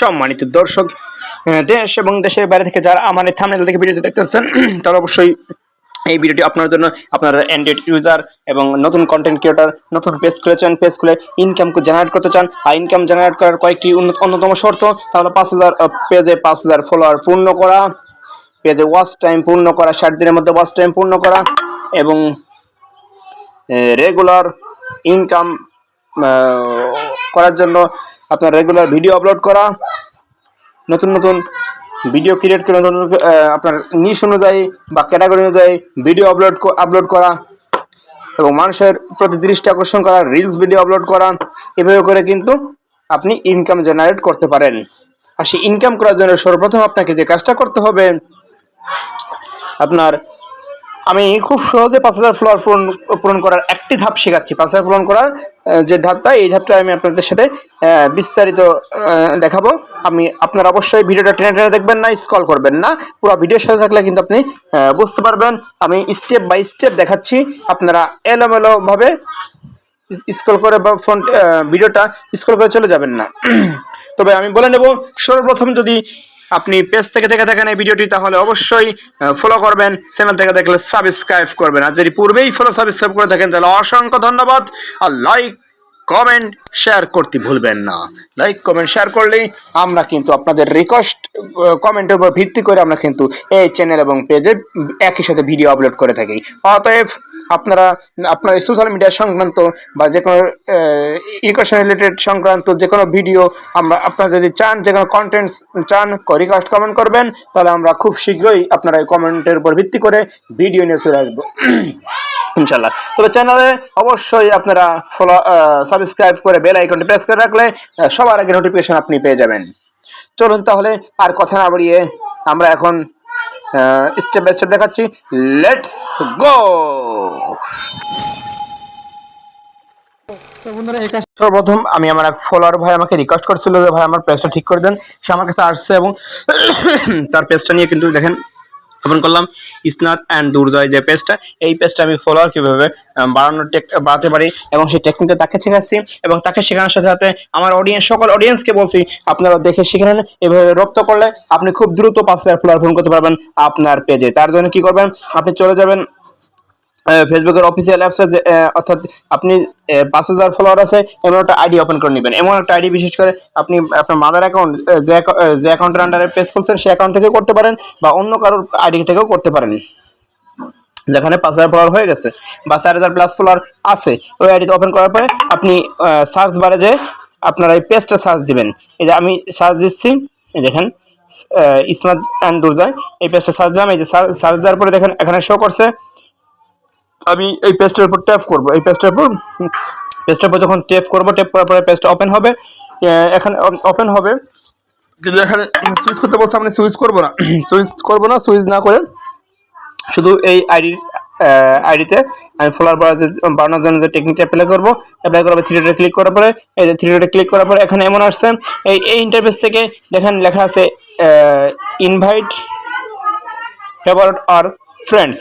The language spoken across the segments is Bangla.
সম্মানিত দর্শক দেশ এবং দেশের বাইরে থেকে যারা আমার এই থামনেল থেকে ভিডিওটি দেখতেছেন, তারা অবশ্যই এই ভিডিওটি আপনার জন্য আপনারা অ্যান্ড্রয়েড ইউজার এবং নতুন কন্টেন্ট ক্রিয়েটার নতুন পেজ খুলেছেন পেজ খুলে ইনকাম জেনারেট করতে চান। আর ইনকাম জেনারেট করার কয়েকটি অন্যতম শর্ত, তাহলে পাঁচ হাজার পেজে পাঁচ হাজার ফলোয়ার পূর্ণ করা পেজে ওয়াচ টাইম পূর্ণ করা, ষাট দিনের মধ্যে ওয়াচ টাইম পূর্ণ করা এবং রেগুলার ইনকাম করার জন্য আপনার রেগুলার ভিডিও আপলোড করা, নতুন নতুন ভিডিও ক্রিয়েট করে, নতুন আপনার নিশ অনুযায়ী বা ক্যাটাগরি অনুযায়ী ভিডিও আপলোড আপলোড করা এবং মানুষের প্রতি দৃষ্টি আকর্ষণ করা রিলস ভিডিও আপলোড করা, এভাবে করে কিন্তু আপনি ইনকাম জেনারেট করতে পারেন। আর সেই ইনকাম করার জন্য সর্বপ্রথম আপনাকে যে কাজটা করতে হবে, আপনার আমি খুব সহজে পাঁচ হাজার ফ্লোর পূরণ পূরণ করার একটি ধাপ শেখাচ্ছি। পাঁচ হাজার পূরণ করার যে ধাপটা, এই ধাপটা আমি আপনাদের সাথে বিস্তারিত দেখাবো। আমি আপনারা অবশ্যই ভিডিওটা টেনে টেনে দেখবেন না স্কল করবেন না। পুরো ভিডিওর সাথে থাকলে কিন্তু আপনি বুঝতে পারবেন। আমি স্টেপ বাই স্টেপ দেখাচ্ছি। আপনারা এলোমেলো ভাবে স্ক্রল করে বা ফোন ভিডিওটা স্ক্রল করে চলে যাবেন না। তবে আমি বলে নেব, সর্বপ্রথম যদি আপনি পেজ থেকে দেখে থাকেন এই ভিডিওটি তাহলে অবশ্যই ফলো করবেন চ্যানেল থেকে দেখলে সাবস্ক্রাইব করবেন। আর যদি পূর্বেই ফলো সাবস্ক্রাইব করে থাকেন, তাহলে অসংখ্য ধন্যবাদ। আর লাইক কমেন্ট শেয়ার করতে ভুলবেন না। লাইক কমেন্ট শেয়ার করলেই আমরা কিন্তু আপনাদের রিকোয়েস্ট কমেন্টের উপর ভিত্তি করে আমরা কিন্তু এই চ্যানেল এবং পেজে একই সাথে ভিডিও আপলোড করে থাকি। অতএব আপনারা, আপনার সোশ্যাল মিডিয়া সংক্রান্ত বা যে কোনো ইডুকেশন রিলেটেড সংক্রান্ত যে কোনো ভিডিও আমরা আপনারা যদি চান, যে কোনো কন্টেন্ট চান রিকোয়েস্ট কমেন্ট করবেন, তাহলে আমরা খুব শীঘ্রই আপনারা এই কমেন্টের উপর ভিত্তি করে ভিডিও নিয়ে চলে আসব। ইনশাল্লাহ তবে চ্যানেলে অবশ্যই আপনারা ফলো সাবস্ক্রাইব করে বেল আইকনটি প্রেস করে রাখলে সবার আগে নোটিফিকেশন আপনি পেয়ে যাবেন। চলুন তাহলে আর কথা না বাড়িয়ে আমরা এখন স্টেপ বাই স্টেপ দেখাচ্ছি। লেটস গো সর্বপ্রথম আমি আমার এক ফলোয়ার ভাই আমাকে রিকোয়েস্ট করছিল যে, ভাই, আমার পেজটা ঠিক করে দেন। সে আমার কাছে আসছে এবং তার পেজটা নিয়ে কিন্তু দেখেন ওপেন করলাম ইসনাথ অ্যান্ড দুর্জয় যে পেজটা এই পেজটা আমি ফলোয়ার কীভাবে বাড়ানোর টেক, বাড়াতে পারি এবং সেই টেকনিকটা তাকে শেখাচ্ছি এবং তাকে শেখানোর সাথে সাথে আমার অডিয়েন্স সকল অডিয়েন্সকে বলছি, আপনারা দেখে শিখে নেন। এভাবে রপ্ত করলে আপনি খুব দ্রুত পাঁচ হাজার ফলোয়ার পূরণ করতে পারবেন আপনার পেজে তার জন্য কি করবেন? আপনি চলে যাবেন ফেসবুকের অফিসিয়াল অ্যাপসে আহ, অর্থাৎ আপনি পাঁচ হাজার ফলোয়ার আছে এমন একটা আইডি ওপেন করে নেবেন। এমন একটা আইডি বিশেষ করে আপনি আপনার মাদার অ্যাকাউন্ট যে যে অ্যাকাউন্টের আন্ডারে পেজ খুলছেন সেই অ্যাকাউন্ট থেকে করতে পারেন বা অন্য কারোর আইডি থেকেও করতে পারেন। যেখানে পাঁচ হাজার ফলোয়ার হয়ে গেছে বা চার হাজার প্লাস ফলোয়ার আছে ওই আইডিতে ওপেন করার পরে আপনি সার্চ বারে যে আপনারা এই পেজটা সার্চ দিবেন। এই যে আমি সার্চ দিচ্ছি দেখেন ইসমাত অ্যান্ড দুর্জয় এই পেজটা সার্চ দিলাম এই যে সার্চ দেওয়ার পরে দেখেন এখানে শো করছে আমি এই পেজটার উপর ট্যাপ করব। এই পেজটার উপর পেজটার উপর যখন ট্যাপ করব ট্যাপ করার পরে পেজটা ওপেন হবে। এখানে ওপেন হবে। কিন্তু এখানে সুইচ করতে বলছে, আমি সুইচ করব না। সুইচ করব না সুইচ না করে শুধু এই আইডির আইডিতে আমি ফলোয়ার বাড়া যে, বাড়ানোর জন্য যে টেকনিকটা অ্যাপ্লাই করব অ্যাপ্লাই করার পরে থ্রি ডটে ক্লিক করার পরে, এই যে থ্রি ডটে ক্লিক করার পরে এখানে এমন আসছে, এই এই ইন্টারফেস থেকে দেখেন লেখা আছে ইনভাইট ফেভারিট আর ফ্রেন্ডস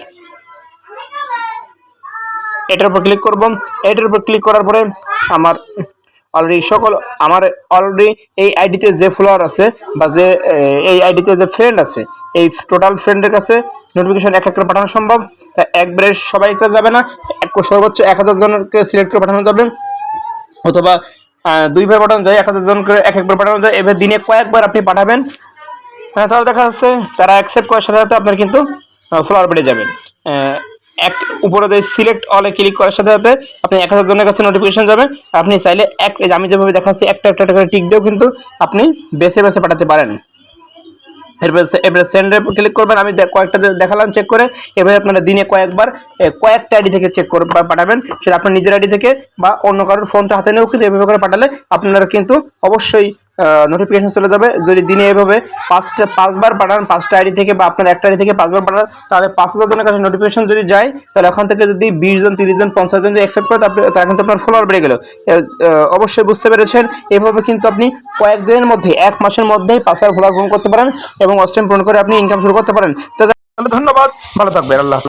এটার উপর ক্লিক করব। এটার উপর ক্লিক করার পরে আমার অলরেডি সকল আমার অলরেডি এই আইডিতে যে ফলোয়ার আছে বা যে এই আইডিতে যে ফ্রেন্ড আছে এই টোটাল ফ্রেন্ডের কাছে নোটিফিকেশন এক এক করে পাঠানো সম্ভব। তা একবারে সবাইকে যাবে না সর্বোচ্চ এক হাজার জনকে সিলেক্ট করে পাঠানো যাবে। অথবা দুইবার পাঠানো যায় এক হাজার জন করে এক একবার পাঠানো যায়। এবার দিনে কয়েকবার আপনি পাঠাবেন। হ্যাঁ তাহলে দেখা যাচ্ছে তারা অ্যাকসেপ্ট করার সাথে সাথে আপনার কিন্তু ফলোয়ার বেড়ে যাবে। আহ, এক উপরে যে সিলেক্ট অলে ক্লিক করার সাথে সাথে আপনি এক হাজার জনের কাছে নোটিফিকেশন যাবে। আপনি চাইলে এক আমি যেভাবে দেখাচ্ছি, একটা একটা করে টিক দিয়েও কিন্তু আপনি বেছে বেছে পাঠাতে পারেন। এরপরে এবারে সেন্ডে ক্লিক করবেন। আমি কয়েকটা দেখালাম চেক করে। এভাবে আপনারা দিনে কয়েকবার কয়েকটা আইডি থেকে চেক করে পাঠাবেন। সেটা আপনার নিজের আইডি থেকে বা অন্য কারোর ফোনটা হাতে নিয়েও কিন্তু এভাবে করে পাঠালে আপনারা কিন্তু অবশ্যই নোটিফিকেশন চলে যাবে। যদি দিনে এভাবে পাঁচটা পাঁচবার পাঠান, পাঁচটা আইডি থেকে বা আপনার একটা আইডি থেকে পাঁচবার পাঠান, তাহলে পাঁচ হাজার জনের কাছে নোটিফিকেশন যদি যায়, তাহলে এখন থেকে যদি বিশ জন, তিরিশ জন, পঞ্চাশ জন যদি অ্যাকসেপ্ট করে তারা কিন্তু আপনার ফলোয়ার বেড়ে গেল। অবশ্যই বুঝতে পেরেছেন। এভাবে কিন্তু আপনি কয়েকদিনের মধ্যে, এক মাসের মধ্যেই পাঁচ হাজার ফলোয়ার গ্রহণ করতে পারেন এবং অস্টেম পূরণ করে আপনি ইনকাম শুরু করতে পারেন। তো ধন্যবাদ, ভালো থাকবেন, আল্লাহ।